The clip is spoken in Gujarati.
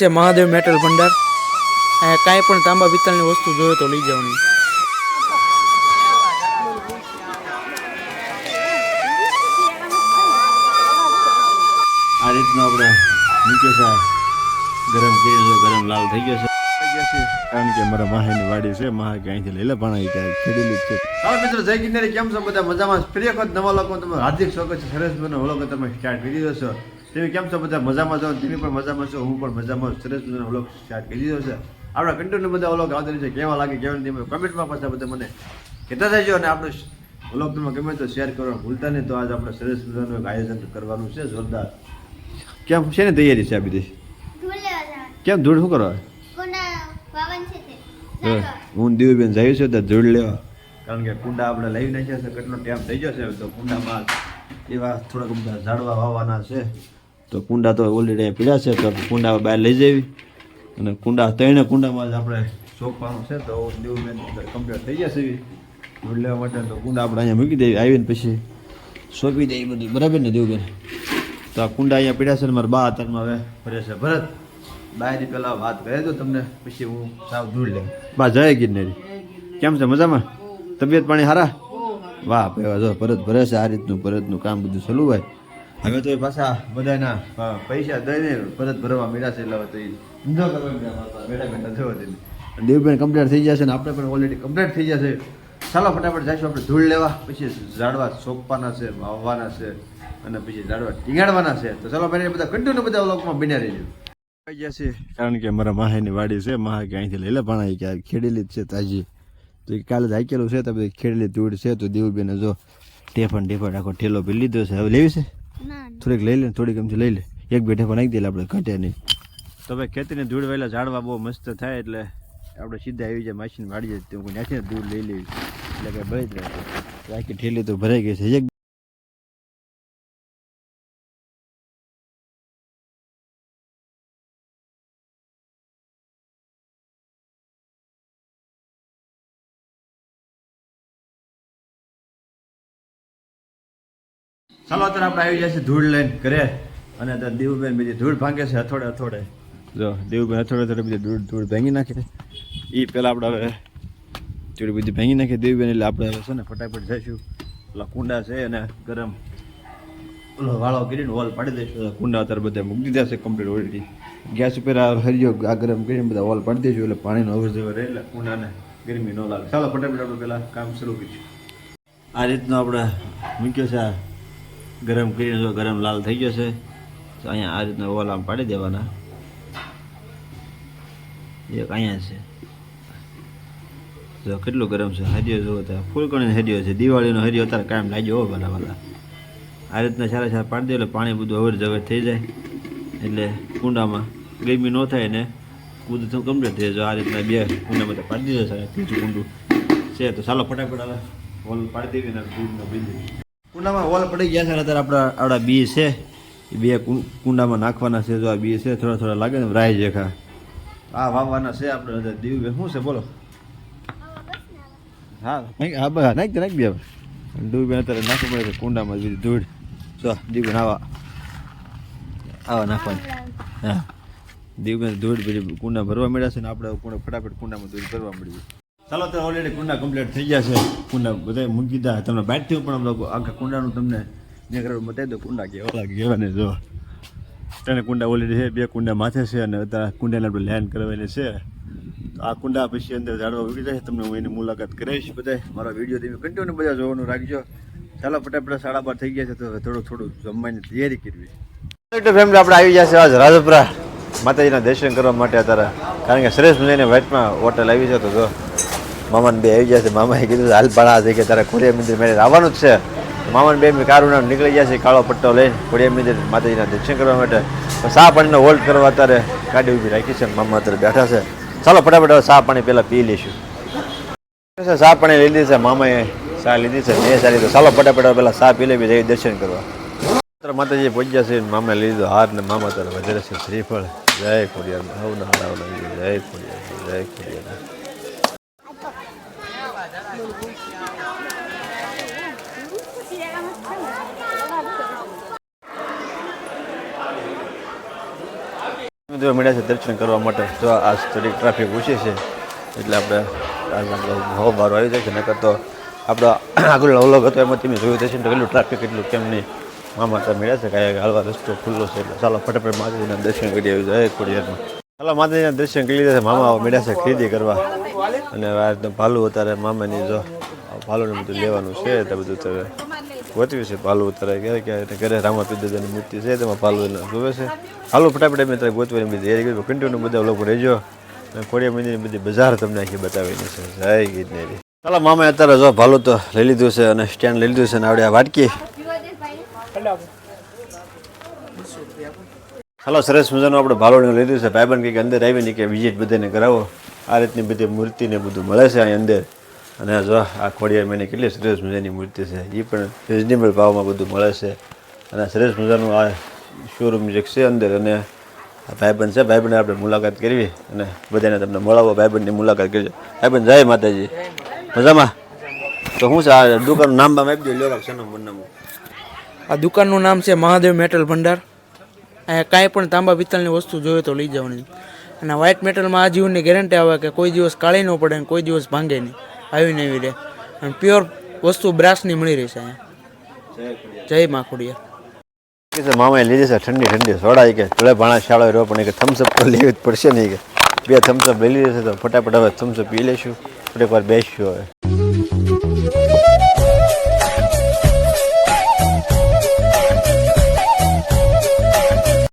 છે મહાદેવ મેટલ ભંડાર. અહીંયા કાંઈ પણ તાંબા પિત્તળની વસ્તુ જોઈએ તો લઈ જવાની. આ રીતનો આપણે નીચે છે ગરમ કરી ગરમ લાલ થઈ ગયો છે. ગયા છે. કારણ કે મારા માહેની વાડી છે માહા કે અહીંથી લઈ લે પણ ક્યાંય ખેડેલી છે. હવે મિત્રો જય ગિરનારી કેમ છો? બધા મજામાં? પ્રિય વખત નવા લોકો તમે હાર્દિક સ્વાગત છે. સરસ મને ઓળખો તમે સ્ટાર્ટ કરી દો છો. તમે કેમ છો બધા? મજામાં છો? તમે પણ મજામાં છો? હું પણ મજામાં સરસ મજાનો વ્લોગ સ્ટાર્ટ કરી દીધો છે. આપણા કન્ટિન્યુ બધા વ્લોગ આવતા છે. કેવા લાગે કેવા નથી કમેન્ટમાં પાછા બધા મને કહેતા રહેજો અને આપણો વ્લોગ તમે ગમે તો શેર કરવા ભૂલતા નહીં. તો આજ આપણે સરસ મજાનું એક આયોજન કરવાનું છે. જોરદાર. કેમ? છે ને તૈયારી છે આ બધી? કેમ? ધૂળ શું કરવા. હે, દીવબેન જઈ છું તો ધૂળ લેવા. કારણ કે કુંડા આપણે લઈ નાખ્યા છે. કેટલો ટાઈમ થઈ ગયો છે તો કુંડામાં એવા થોડાક બધા ઝાડવા વાવવાના છે. તો કુંડા તો ઓલરેડી પીડા છે, તો કુંડા બહાર લઈ જવી. અને કુંડા ત્રણે કુંડામાં જ આપણે સોંપવાનું છે, તો દીવબેન કમ્પ્લીટ થઈ જશે ધૂળ લેવા માટે તો કુંડા આપણે અહીંયા મૂકી દેવી, આવીને પછી સોંપી દઈએ બધું. બરાબર ને દીવબેન તો આ કુંડા અહીંયા પીડા છે મારા બા અત્યારમાં હવે ફરે છે ભરત. બાયની પહેલાં વાત કરે તો તમને, પછી હું સાવ દૂર લે બા, જય ગિરનેરી. કેમ છે, મજામાં? તબિયત પાણી સારા વાહ પેવા જો ભરત ભરે છે, આ રીતનું ભરતનું કામ બધું ચાલુ હોય. હવે તો એ પાછા બધાના પૈસા દઈને પરત ભરવા મળ્યા છે એટલે તો એ ધંધો કરવા મળ્યા. બેઠા બેઠા જવા દે દેવબેન કમ્પ્લીટ થઈ જશે ને આપણે પણ ઓલરેડી કમ્પ્લીટ થઈ જશે ચાલો, ફટાફટ જઈશું આપણે ધૂળ લેવા, પછી ઝાડવા સોંપવાના છે, વાવવાના છે અને પછી ઝાડવા ટીંગાડવાના છે. તો ચાલો ભાઈ બધા કન્ટિન્યુ બધા લોકમાં બિના રહેજો. આવી જશે કારણ કે મારા માહાની વાડી છે, માહા કે અહીંથી લઈ લે પણ ક્યાં ખેડેલી જ છે તાજી. તો એ કાલે જ હાકેલું છે, તો બધી ખેડેલી ધૂળ છે, તો દેવબેને જો ટેફન ટેફન આખો ઠેલો પી લીધો છે. હવે લેવી છે? થોડીક લઈ લે થોડીક એમથી લઈ લે. એક બેઠે પણ નાખી દે આપણે ઘટે નહીં. તો ભાઈ ખેતીને ધૂળ વહેલા ઝાડવા બહુ મસ્ત થાય એટલે આપણે સીધા આવી જાય માસીને વાડી જાય, તો નાખીને ધૂળ લઈ લેવી એટલે કાંઈ ભરી જ રહે. બાકી ઠેલી તો ભરાઈ ગઈ છે. એક ચાલો અત્યારે આપણે આવી જશે ધૂળ લઈને ઘરે. અને અત્યારે દેવુબેન બીજી ધૂળ ભાંગે છે અથોડે અથોડે જો, દેવુબેન અથોડે અથોડે બીજી ધૂળ ધૂળ ભાંગી નાખે એ પહેલાં આપણે હવે ચૂડી બધી ભાંગી નાખી દેવભાઈ એટલે આપણે હવે છે ને ફટાફટ જઈશું. પેલા કુંડા છે અને ગરમ ઓલો વાળો કરીને હોલ પાડી દઈશું. કુંડા અત્યારે બધા મૂકી દીધા છે કમ્પ્લીટ ઓલરેડી ગેસ ઉપર આ હરિયો આ ગરમ કરીને બધા હોલ પાડી દઈશું એટલે પાણીનો અવર રહે એટલે કુંડાને ગરમી ન લાગે. ચાલો, ફટાફટ આપણે પહેલાં કામ શરૂ કરીશું. આ રીતનો આપણે મૂક્યો છે આ ગરમ કરીને જો ગરમ લાલ થઈ છે તો અહીંયા આ રીતના ઓલ આમ પાડી દેવાના. એક અહીંયા છે. જો કેટલું ગરમ છે. હરિયો જુઓ તો ફૂલકણીનો હરિયો છે. દિવાળીનો હરિયો અત્યારે કાયમ લાગ્યો હોય ભલા ભલા. આ રીતના સારા સારા પાડી દે એટલે પાણી બધું અવર જવર થઈ જાય. એટલે કુંડામાં ગરમી ન થાય ને બધું તો કમ્પ્લીટ થઈ જાય. આ રીતના બે કુંડામાં પાડી દીધો સાહેબ ત્રીજું કુંડું છે. તો ચાલો ફટાફટ હવે હોલ પાડી દેવી ને દૂધનો બિંદુ કુંડામાં હોલ પડી ગયા છે અત્યારે આપણા આપણા બી છે. એ બે કુંડામાં નાખવાના છે. જો આ બી છે, થોડા થોડા લાગે ને રાય જેખા. આ વાવવાના છે આપણે દીવ શું છે? બોલો. હા હા બસ નાખી નાખી દે હવે. ડૂબી અત્યારે નાખવું પડે કુંડામાં બીજી ધૂળ. જો દીવબેન આવા. આવા નાખવાની. હા. દીવબેન ધૂળ પછી કુંડા ભરવા મળ્યા છે ને આપણે કુંડા ફટાફટ કુંડામાં ધૂળ ભરવા મળ્યું ચાલો, તો ઓલરેડી કુંડા કમ્પ્લીટ થઈ ગયા છે. કુંડા બધા મૂકી દીધા તમને બાટથી પણ આખા કુંડાનું તમને જે કરવા બતાવી દો કુંડા કેવા લાગે કહેવાને જો. ત્રણ કુંડા ઓલરેડી છે, બે કુંડા માથે છે અને અત્યારે કુંડાને આપણે લેન્ડ કરવાની છે. આ કુંડા પછી અંદર ઝાડવા ઉગી જાય. તમને હું એની મુલાકાત કરાવીશ બધા મારો વીડિયો તમે કન્ટિન્યુ બધા જોવાનું રાખજો. ચાલો, ફટાફટ સાડા બાર થઈ ગયા છે, તો થોડું થોડું જમવાની તૈયારી કરવી. ફેમિલી આપણે આવી ગયા છે આજ રાજપુરા. માતાજીના દર્શન કરવા માટે અત્યારે. કારણ કે સરસ મજાની વાઇટમાં હોટલ આવી છે તો જો મામાને બે આવી છે. મામાએ કીધું હાલ ભાડા છે કે તારે ખોડિયા મંદિર મેળે આવવાનું જ છે. મામાને બે કારુના નીકળી ગયા છે, કાળો પટ્ટો લઈને ખોડિયા મંદિર માતાજીના દર્શન કરવા માટે. ચા પાણીનો હોલ્ડ કરવા અત્યારે ગાડી ઊભી રાખી છે. મામા અત્યારે બેઠા છે. ચાલો, ફટાફટ હવે સા પાણી પહેલાં પી લઈશું. સા પાણી લઈ લીધી છે. મામાએ સા લીધી છે બે સારી તો ચાલો, ફટાફટ હવે પહેલાં ચા પી લેવી જઈ દર્શન કરવા. અત્યારે માતાજી પહોંચ્યા છે, મામાએ લીધો હાર ને મામા તારે વધારે છે. શ્રીફળ. જય ખોડિયા હવના હરાવના. જય ખોડિયા જય ખોડિયાર. ગોતવા મળ્યા છે દર્શન કરવા માટે જો આ થોડીક ટ્રાફિક ઓછી છે, એટલે આપણે આજ બહાર આવી જાય છે નકર તો આપણો આગળ અવલોક હતો, એમાં તમે જોયું થશે કેટલું ટ્રાફિક એટલું કેમ નહીં. મામા ત્યાં મળ્યા છે, કાંઈ હાલવા રસ્તો ખુલ્લો છે, એટલે ચાલો ફટાફટ માતાજીના દર્શન કરી આવી જાય ખોડિયારમાં ચાલો માતાજીના દર્શન કરી લીધા મામા મળ્યા છે ખરીદી કરવા. અને ભાલું અત્યારે મામાની જો. ભાલુને બધું લેવાનું છે, તે બધું તમે ગોતવ્યું છે ભાલું અત્યારે ક્યારે ક્યારે ઘરે રામાપી દાદાની મૂર્તિ છે, તેમાં ભાલું જોવે છે. હાલો, ફટાફટ મેં ત્યારે ગોતવાની બધી એ કન્ટિન્યુ બધા લોકો રહેજો. અને ખોડિયા મંદિરની બધી બજાર તમને આખી બતાવીને છે. જય ગીતનેરી ચાલો મામા અત્યારે જો ભાલું તો લઈ લીધું છે અને સ્ટેન્ડ લઈ લીધું છે અને આવડે આ વાટકી. ચાલો સરસ મજાનું આપણે ભાલોને લીધું છે, ભાઈબંધ કંઈક અંદર આવીને કે વિઝિટ બધાને કરાવો. આ રીતની બધી મૂર્તિને બધું મળે છે અહીં અંદર. અને જો, આ ખોડિયા મેની કેટલી સરસ મજાની મૂર્તિ છે. એ પણ રિઝનેબલ ભાવમાં બધું મળે છે. અને સરસ મજાનું આ શોરૂમ જે છે અંદર, અને ભાઈબંધ છે ભાઈબંધને આપણે મુલાકાત કરવી. અને બધાને તમને મળાવો, ભાઈબંધની મુલાકાત કરજો. ભાઈબંધ, જય માતાજી. મજામાં? તો શું છે, આ દુકાનનું નામ બામ આપી દો લ્યો છે નામ? આ દુકાનનું નામ છે મહાદેવ મેટલ ભંડાર. અહીંયા કાંઈ પણ તાંબા પિત્તળની વસ્તુ જોઈએ તો લઈ જવાની. અને વ્હાઇટ મેટલમાં આ જીવનની ગેરંટી આવે કે કોઈ દિવસ કાળી ન પડે અને કોઈ દિવસ ભાંગે નહીં. આવીને એવી રહે. અને પ્યોર વસ્તુ બ્રાસની મળી રહેશે અહીંયા. જય મા ખોડિયા મામાએ લીધી છે ઠંડી ઠંડી સોડા. કે તળે ભાણા શાળો રહ્યો પણ કે થમ્સઅપ તો લેવી જ પડશે નહીં કે. બે થમ્સઅપ લઈ લીધી તો ફટાફટ હવે થમ્સઅપ પી લઈશું થોડીક વાર બેસીશું હવે.